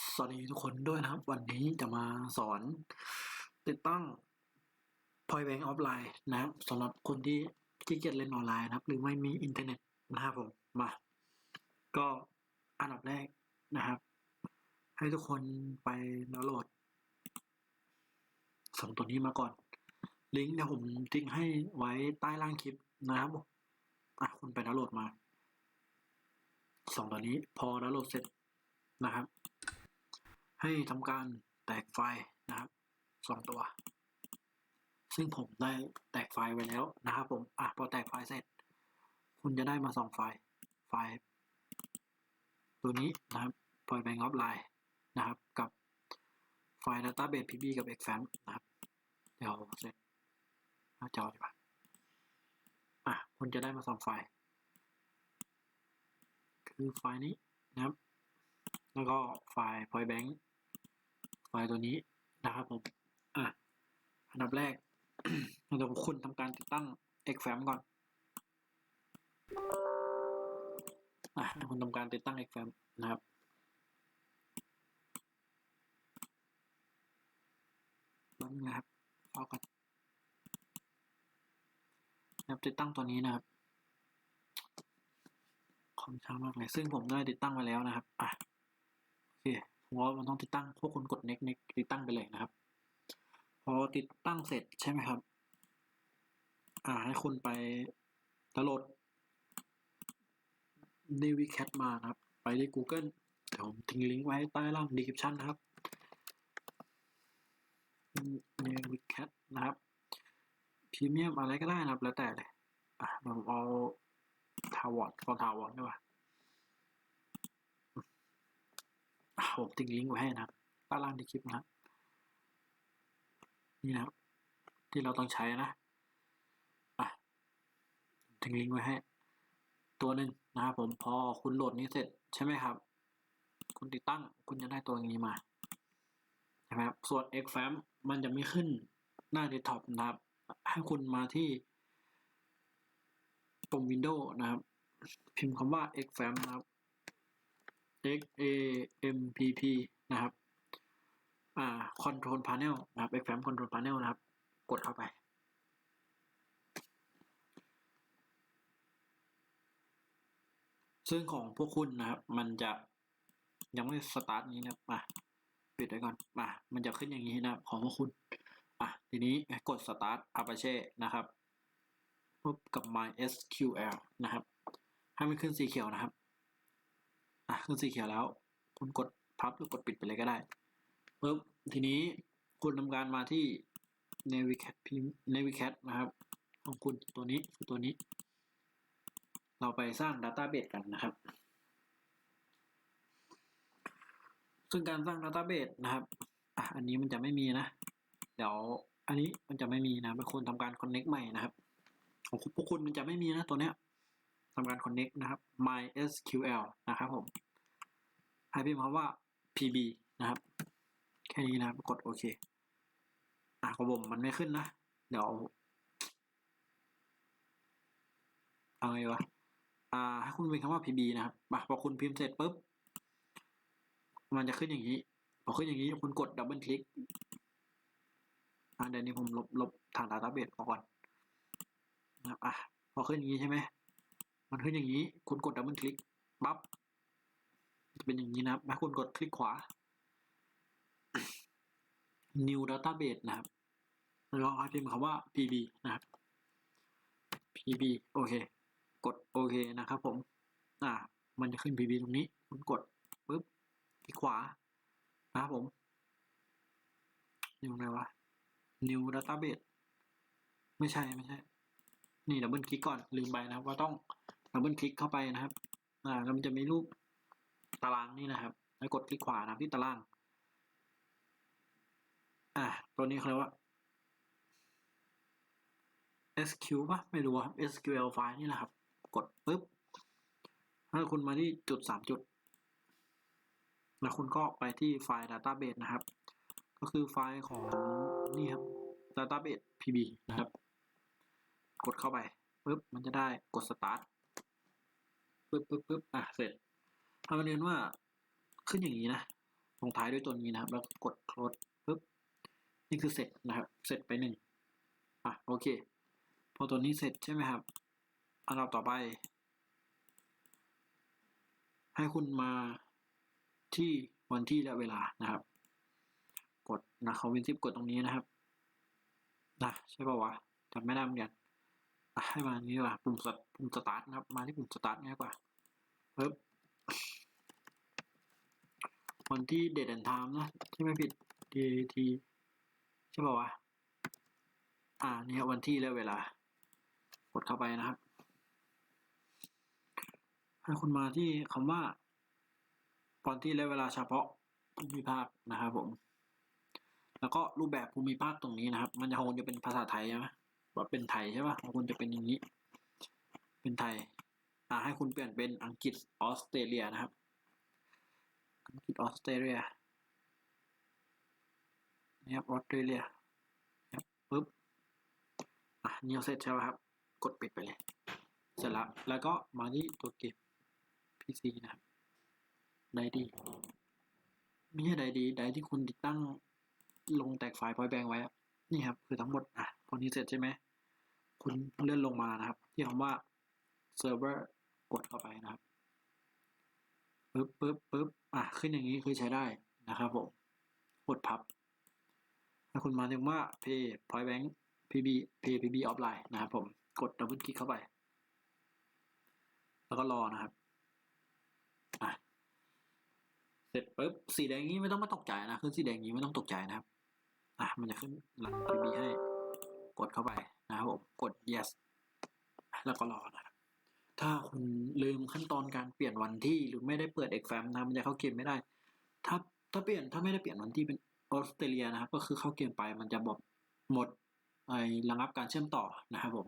สวัสดีทุกคนด้วยนะครับ วันนี้จะมาสอน ติดตั้ง Point Bank Offline นะครับสำหรับคนที่ขี้เกียจเล่นออนไลน์นะครับ หรือไม่มีอินเทอร์เน็ตนะครับผมมา ก็อันดับแรกนะครับ ให้ทุกคนไปดาวน์โหลดส่งตัวนี้มาก่อน ลิงก์เนี่ยผมทิ้งให้ไว้ใต้ล่างคลิปนะครับอะคุณไปดาวน์โหลดมาสองตัวนี้พอดาวน์โหลดเสร็จนะครับ ให้ทำการแตกไฟล์นะครับสองตัว ซึ่งผมได้แตกไฟล์ไว้แล้วนะครับผมอะพอแตกไฟล์เสร็จ คุณจะได้มาสองไฟล์ไฟล์ ตัวนี้นะครับ point bank offline นะครับ กับไฟล์ database pb กับ exam นะครับ เดี๋ยวเสร็จหน้าจอดีกว่าอะคุณจะได้มาสองไฟล์ คือไฟล์นี้นะครับ แล้วก็ไฟล์ point bank ไฟล์ตัวนี้นะครับผม อะ อันดับแรกเราจะคุณทำการติดตั้ง exam ก่อน อะคุณทำการติดตั้ง exam นะครับแป๊บนึงนะครับเฝ้ากันนะครับติดตั้งตัวนี้นะครับคอมช้ามากเลย ซึ่งผมได้ติดตั้งไว้แล้วนะครับ อะ โอเค ผมว่ามันต้องติดตั้งพวกคุณกด next next ติดตั้งไปเลยนะครับ พอติดตั้งเสร็จใช่ไหมครับ อ่าให้คุณไปดาวน์โหลด Navicat มานะครับ ไปที่ Google เดี๋ยวผมทิ้งลิงก์ไว้ใต้ล่าง description นะครับ Navicat นะครับพรีเมียมอะไรก็ได้นะครับ แล้วแต่เลยอะผมเอาทาวอร์ดเอาทาวอร์ดดีกว่าอะ ผมทิ้งลิงก์ไว้ให้นะครับใต้ล่างในคลิปนะครับ นี่นะครับ ที่เราต้องใช้นะอะทิ้งลิงก์ไว้ให้ ตัวหนึ่งนะครับผมพอคุณโหลดนี้เสร็จใช่ไหมครับ คุณติดตั้งคุณจะได้ตัวนี้มาใช่ไหมครับส่วน Xfam มันจะไม่ขึ้นหน้าเดสก์ท็อปนะครับ ให้คุณมาที่ตรง Windows นะครับ พิมพ์คำว่า Xfam นะครับ X A M P P นะครับ อ่า Control Panel นะครับ Xfam Control Panel นะครับ กดเข้าไปซึ่งของพวกคุณนะครับ มันจะยังไม่สตาร์ทนี้นะมาปิดไว้ก่อนมามันจะขึ้นอย่างนี้นะครับของพวกคุณ อะ ทีนี้กด start Apache นะครับปุ๊บกับ MySQL นะครับ ให้มันขึ้นสีเขียวนะครับ อะขึ้นสีเขียวแล้ว คุณกดพับหรือกดปิดไปเลยก็ได้ปุ๊บทีนี้คุณทำการมาที่ Navicat Navicat นะครับ ของคุณตัวนี้คือตัวนี้ เราไปสร้าง Database กันนะครับ ซึ่งการสร้าง Database นะครับอะอันนี้มันจะไม่มีนะ เดี๋ยวอันนี้มันจะไม่มีนะเป็นคนทำการ connect ใหม่นะครับของพวกคุณมันจะไม่มีนะตัวเนี้ย ทำการ connect นะครับ MySQL นะครับผมให้พิมพ์คำว่า pb นะครับ แค่นี้นะครับกดโอเคอะของผมมันไม่ขึ้นนะ เดี๋ยวเอาไงวะอ่าให้คุณเป็นคำว่า pb นะครับมาพอคุณพิมพ์เสร็จปุ๊บ มันจะขึ้นอย่างนี้ พอขึ้นอย่างนี้คุณกดดับเบิลคลิกอ่าเดี๋ยวนี้ผมลบลบทางดาต้าเบสออกก่อนนะครับอะพอขึ้นอย่างนี้ใช่ไหม มันขึ้นอย่างนี้ คุณกดดับเบิลคลิกปั๊บจะเป็นอย่างนี้นะครับให้คุณกดคลิกขวา new database นะครับแล้วพิมพ์คำว่า pb นะครับ pb โอเค กดโอเคนะครับผม อ่า มันจะขึ้น pb ตรงนี้ คุณกดปุ๊บคลิกขวา นะครับผม new อะไรวะ new database ไม่ใช่ไม่ใช่ นี่ดับเบิลคลิกก่อนลืมไปนะว่าต้อง ดับเบิลคลิกเข้าไปนะครับ อ่าแล้วมันจะมีรูปตารางนี่นะครับ แล้วกดคลิกขวานะครับที่ตาราง อ่าตัวนี้เขาเรียกว่า SQ ปะไม่รู้ครับ SQL ไฟล์นี่แหละครับ กดปุ๊บ ถ้าคุณมาที่จุดสามจุด แล้วคุณก็ไปที่ไฟล์ database นะครับ ก็คือไฟล์ของนี่ครับ database pb นะครับ กดเข้าไปปุ๊บ มันจะได้กด start ปุ๊บปุ๊บปุ๊บอะเสร็จถ้ามันเรียนว่าขึ้นอย่างนี้นะลงท้ายด้วยตัวนี้นะครับ แล้วกด close ปุ๊บนี่คือเสร็จนะครับ เสร็จไปหนึ่งอะโอเค พอตัวนี้เสร็จใช่ไหมครับอันดับต่อไป ให้คุณมาที่วันที่และเวลานะครับ กดนะคอมวินซิปกดตรงนี้นะครับนะใช่ป่าวะจำไม่ได้เหมือนกัน ให้มานี้ดีกว่าปุ่มสตปุ่มสตาร์ทนะครับ มาที่ปุ่มสตาร์ทง่ายกว่าปึ๊บวันที่เดทแอนไทม์นะที่ไม่ผิด DT ใช่ป่าวะอ่านี่ครับวันที่และเวลากดเข้าไปนะครับให้คุณมาที่คำว่าวันที่และเวลาเฉพาะภูมิภาคนะครับผม แล้วก็รูปแบบภูมิภาคตรงนี้นะครับ มันจะคงจะเป็นภาษาไทยใช่ไหม ว่าเป็นไทยใช่ป่ะคุณจะเป็นอย่างนี้ เป็นไทย อ่าให้คุณเปลี่ยนเป็นอังกฤษออสเตรเลียนะครับ อังกฤษออสเตรเลียนี่ครับออสเตรเลียปึ๊บ อะนี่เสร็จใช่ไหมครับ กดปิดไปเลย เสร็จแล้ว แล้วก็มาที่ตัวเก็บ PC นะครับไดดีไม่ใช่ไดดีไดที่คุณติดตั้งลงแตกไฟล์พอยแบงไว้อะ นี่ครับคือทั้งหมดอะพอนี้เสร็จใช่ไหมคุณเลื่อนลงมานะครับ ที่คำว่าเซิร์ฟเวอร์กดเข้าไปนะครับปึ๊บปึ๊บปึ๊บอะขึ้นอย่างนี้คือใช้ได้นะครับผมกดพับถ้าคุณมาถึงว่า pay point bank pb pay pb offline นะครับผมกดดับเบิลคลิกเข้าไป แล้วก็รอนะครับอะเสร็จปุ๊บสีแดงนี้ไม่ต้องมาตกใจนะขึ้นสีแดงนี้ไม่ต้องตกใจนะครับะมันจะขึ้นหลัง pb ให้กดเข้าไปนะครับผมกด yes แล้วก็รอนะครับถ้าคุณลืมขั้นตอนการเปลี่ยนวันที่หรือไม่ได้เปิด exam นะมันจะเข้าเกมไม่ได้ ถ้าถ้าเปลี่ยนถ้าไม่ได้เปลี่ยนวันที่เป็นออสเตรเลียนะครับ ก็คือเข้าเกมไปมันจะบอกหมดไอ้ระงับการเชื่อมต่อนะครับผม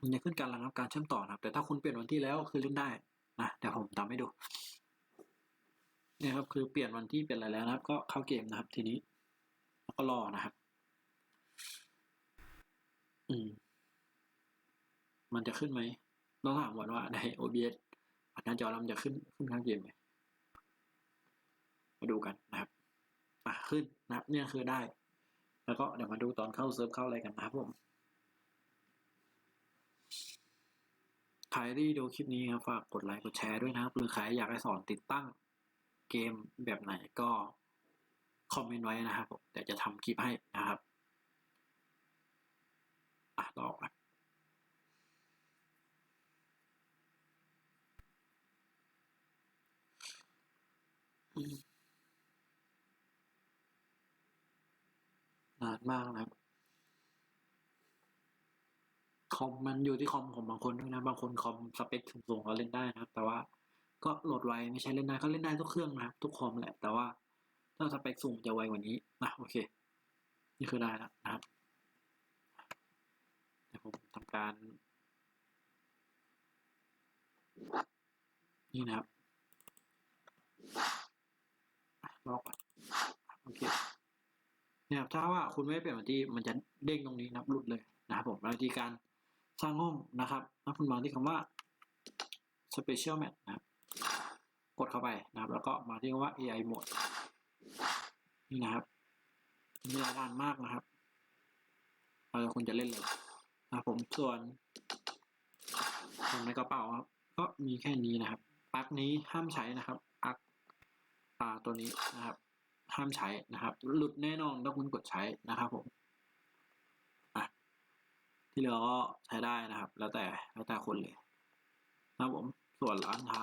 มันจะขึ้นการระงับการเชื่อมต่อนะครับ แต่ถ้าคุณเปลี่ยนวันที่แล้วคือเล่นได้นะเดี๋ยวผมทำให้ดู นี่ยครับ คือเปลี่ยนวันที่เปลี่ยนอะไรแล้วนะครับ ก็เข้าเกมนะครับ ทีนี้แล้วก็รอนะครับ อืม มันจะขึ้นไหมต้องถามก่อนว่าใน OBS หน้าจอเราจะขึ้นขึ้นข้างเกมไหมมาดูกันนะครับอะขึ้นนะครับ เนี่ยคือได้ แล้วก็เดี๋ยวมาดูตอนเข้าเซิร์ฟเข้าอะไรกันนะครับผมใครที่ดูคลิปนี้ครับฝากกดไลค์กดแชร์ด้วยนะครับ หรือใครอยากให้สอนติดตั้ง เกมแบบไหนก็คอมเมนต์ไว้นะครับผมเดี๋ยวจะทำคลิปให้นะครับอะต่อครับนานมากนะครับคอมมันอยู่ที่คอมของบางคนด้วยนะ บางคนคอมสเปคสูงๆก็เล่นได้นะครับ แต่ว่า ก็โหลดไว้ไม่ใช่เล่นได้ก็เล่นได้ทุกเครื่องนะครับทุกคอมแหละ แต่ว่าถ้าสเปคสูงจะไวกว่านี้นะโอเค นี่คือได้แล้วนะครับเดี๋ยวผมทำการ นี่นะครับลอกก่อนโอเคเนี่ยถ้าว่าคุณไม่เปลี่ยนวันที่มันจะเด้งตรงนี้นับหลุดเลยนะครับผมวิธีการสร้างห้องนะครับถ้าคุณมาที่คำว่า special map นะ กดเข้าไปนะครับ แล้วก็มาที่คำว่า AI mode นี่นะครับมีหลายด้านมากนะครับเราจะคุณจะเล่นเลยนะผมส่วนส่วนในกระเป๋าครับ ก็มีแค่นี้นะครับปลั๊กนี้ห้ามใช้นะครับปลั๊กอ่าตัวนี้นะครับ ห้ามใช้นะครับ หลุดแน่นอนถ้าคุณกดใช้นะครับผมอะที่เหลือก็ใช้ได้นะครับ แล้วแต่แล้วแต่คนเลยนะผมส่วนร้านค้า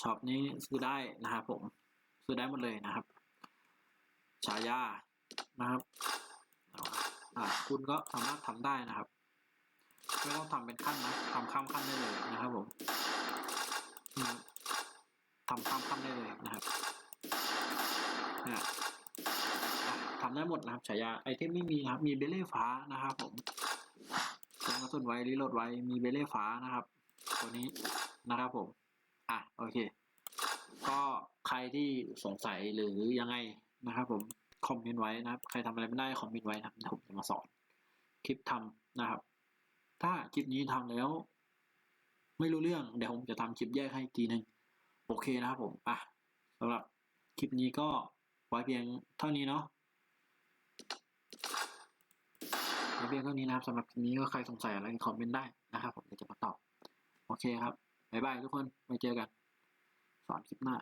ช็อปนี้ซื้อได้นะครับผมซื้อได้หมดเลยนะครับ ฉายานะครับอ่าคุณก็สามารถทำได้นะครับ ไม่ต้องทำเป็นขั้นนะทำข้ามขั้นได้เลยนะครับผมทำข้ามขั้นได้เลยนะครับนะทำได้หมดนะครับฉายาไอเทมไม่มีนะครับ มีเบลเล่ฟ้านะครับผมลงกระสุนไว้รีโหลดไว้มีเบลเล่ฟ้านะครับ ตัวนี้นะครับผม อะโอเค ก็ใครที่สงสัยหรือยังไงนะครับ ผมคอมเมนต์ไว้นะครับ ใครทำอะไรไม่ได้คอมเมนต์ไว้นะผมจะมาสอนคลิปทำนะครับ ถ้าคลิปนี้ทำแล้ว ไม่รู้เรื่องเดี๋ยวผมจะทำคลิปแยกให้อีกทีหนึ่งโอเคนะครับผมอะสำหรับคลิปนี้ก็ไว้เพียงเท่านี้เนาะไว้เพียงเท่านี้นะครับสำหรับคลิปนี้ก็ใครสงสัยอะไรคอมเมนต์ได้นะครับ ผมเดี๋ยวจะมาตอบ โอเคครับ บ๊ายบายทุกคนไว้เจอกัน สอนคลิปหน้า